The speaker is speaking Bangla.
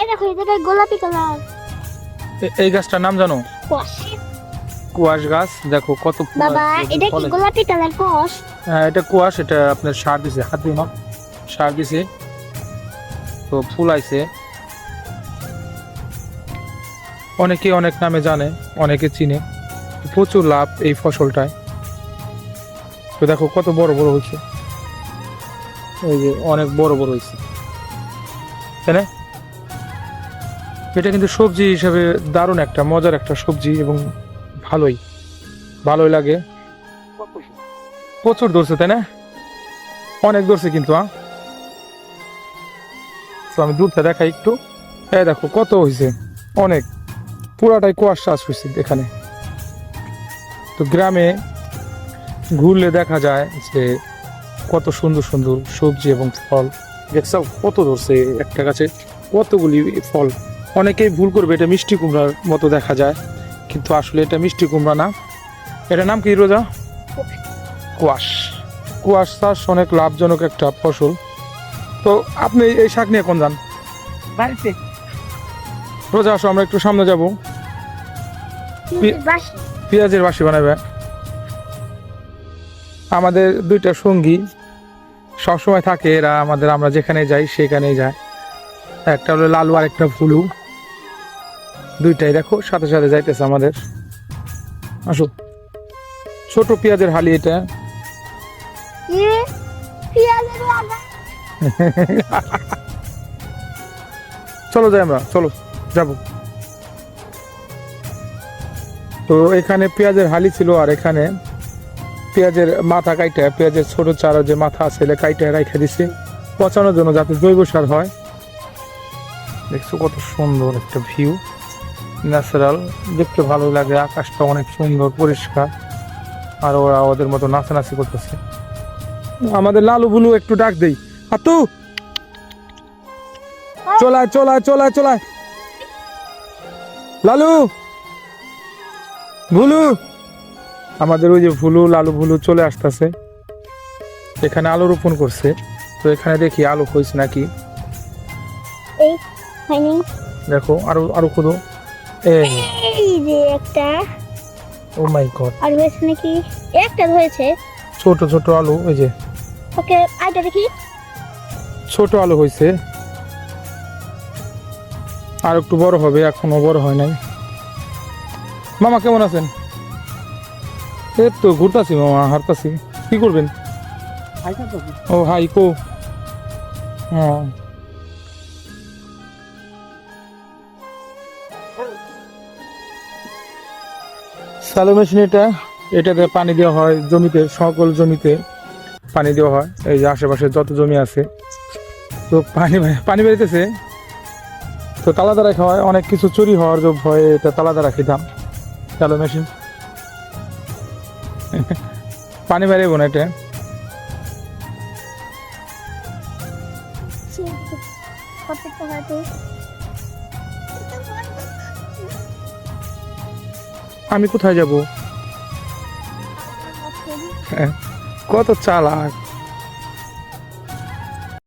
এই দেখো এই জায়গায় গোলাপি কালার। এই গাছটার নাম জানো? কুয়াশ। গাছ। দেখো কত বাবা এটা কি গোলাপি কালার কষ হ্যাঁ এটা কুয়াশ এটা আপনার সার দিছে হাত দিয়ে। সার দিছে। তো ফুল আইছে। অনেকে অনেক নামে জানে অনেকে চিনে। প্রচুর লাভ এই ফসলটায়। তো দেখো কত বড় বড় হয়েছে। এই যে অনেক বড় বড় হয়েছে। তাই না? এটা কিন্তু সবজি হিসাবে দারুণ একটা, মজার একটা সবজি এবং ভালোই ভালোই লাগে। প্রচুর ধরছে, তাই না? অনেক ধরছে কিন্তু হ্যাঁ আমি দুধটা দেখাই একটু। এই দেখো, কত হয়েছে অনেক। পুরাটাই কুয়াশ চাষ হয়েছে এখানে। তো গ্রামে ঘুরলে দেখা যায় যে কত সুন্দর সুন্দর সবজি এবং ফল। দেখছ, কত ধরছে একটা গাছে? কতগুলি ফল? অনেকেই ভুল করবে এটা মিষ্টি কুমড়ার মতো দেখা যায়। কিন্তু আসলে এটা মিষ্টি কুমড়া না। এটার নাম কি রোজা? কুয়াশ। কুয়াশ চাষ অনেক লাভজনক একটা ফসল। তো আপনি এই শাক নিয়ে কোন যান? বাড়িতে। রোজা আসো আমরা একটু সামনে যাব। পেঁয়াজের বাসি। বানাবে। আমাদের দুইটা সঙ্গী সবসময় থাকে এরা আমাদের আমরা যেখানে যাই সেখানেই যায়। একটা হলো লালু আর একটা ফুলু। দুইটাই দেখো সাথে সাথে যাইতেছে আমাদের। আসো। ছোট পেঁয়াজের হালি এটা। চলো যাই আমরা চলো যাব। তো এখানে পেঁয়াজের হালি ছিল আর এখানে পেঁয়াজের মাথা কাইটা পেঁয়াজের ছোট চারা যে মাথা আছে এটা কাইটা রাইখা দিছে। পচানোর জন্য যাতে জৈব সার হয়। দেখছ কত সুন্দর একটা ভিউ। ন্যাচারাল দেখতে ভালো লাগে আকাশটা অনেক সুন্দর পরিষ্কার আর ওরা ওদের মতো নাচানাচি করতেছে। আমাদের লালু বুলু একটু ডাক দেই। হাতু চলায় চলায় চলায় চলায়। লালু! ভুলু আমাদের ওই যে ভুলু লালু ভুলু চলে আসতেছে। এখানে আলু রোপণ করছে। তো এখানে দেখি আলু হয়েছে নাকি? দেখো আরও আরও খুদো এই। যে একটা। ও মাই গড আর হয়েছে নাকি? একটা হয়েছে। ছোট ছোট আলু এই যে। ওকে আইটা দেখি। ছোট আলু হয়েছে। আর একটু বড় হবে এখনও বড় হয় নাই। মামা কেমন আছেন? এই তো ঘুরতাছি মামা হারতাছি কি করবেন? ও হাই কো। হ্যাঁ। স্যালো মেশিন এটা এটাতে পানি দেওয়া হয় জমিতে, সকল জমিতে পানি দেওয়া হয়। এই যে আশেপাশে যত জমি আছে, তো পানি পানি বেরিতেছে তো তালাদা রাখা হয়, অনেক কিছু চুরি হওয়ার যে ভয়ে, এটা তালাদা রাখি দাম স্যালো মেশিন পানি বেরোবো না এটা। আমি কোথায় যাব? কত চালাক।